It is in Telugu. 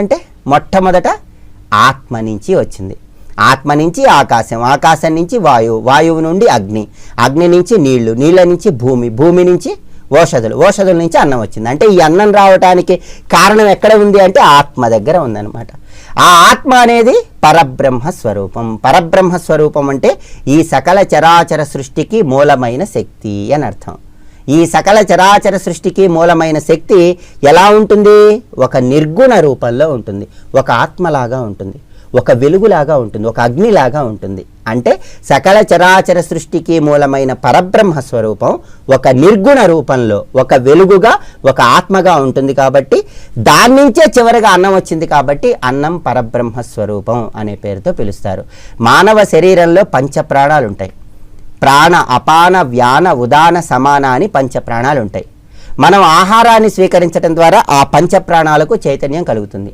అంటే మొట్టమొదట ఆత్మ నుంచి వచ్చింది. ఆత్మ నుంచి ఆకాశం ఆకాశం నుంచి వాయువు వాయువు నుండి అగ్ని అగ్ని నుంచి నీళ్ళు నీళ్ళ నుంచి భూమి భూమి నుంచి ఓషధులు ఓషధుల నుంచి అన్నం వచ్చింది. అంటే ఈ అన్నం రావటానికి కారణం ఎక్కడ ఉంది అంటే ఆత్మ దగ్గర ఉందన్నమాట. ఆ ఆత్మ అనేది పరబ్రహ్మ స్వరూపం. పరబ్రహ్మ స్వరూపం అంటే ఈ సకల చరాచర సృష్టికి మూలమైన శక్తి అని అర్థం. ఈ సకల చరాచర సృష్టికి మూలమైన శక్తి ఎలా ఉంటుంది? ఒక నిర్గుణ రూపంలో ఉంటుంది. ఒక ఆత్మలాగా ఉంటుంది. ఒక వెలుగులాగా ఉంటుంది. ఒక అగ్నిలాగా ఉంటుంది. అంటే సకల చరాచర సృష్టికి మూలమైన పరబ్రహ్మ స్వరూపం ఒక నిర్గుణ రూపంలో ఒక వెలుగుగా ఒక ఆత్మగా ఉంటుంది కాబట్టి దాని నుంచే చివరిగా అన్నం వచ్చింది కాబట్టి అన్నం పరబ్రహ్మ స్వరూపం అనే పేరుతో పిలుస్తారు. మానవ శరీరంలో పంచ ప్రాణాలు ఉంటాయి ప్రాణ అపాన వ్యాన ఉదాన సమాన అని పంచ ప్రాణాలు ఉంటాయి మనం ఆహారాన్ని స్వీకరించడం ద్వారా ఆ పంచ ప్రాణాలకు చైతన్యం కలుగుతుంది.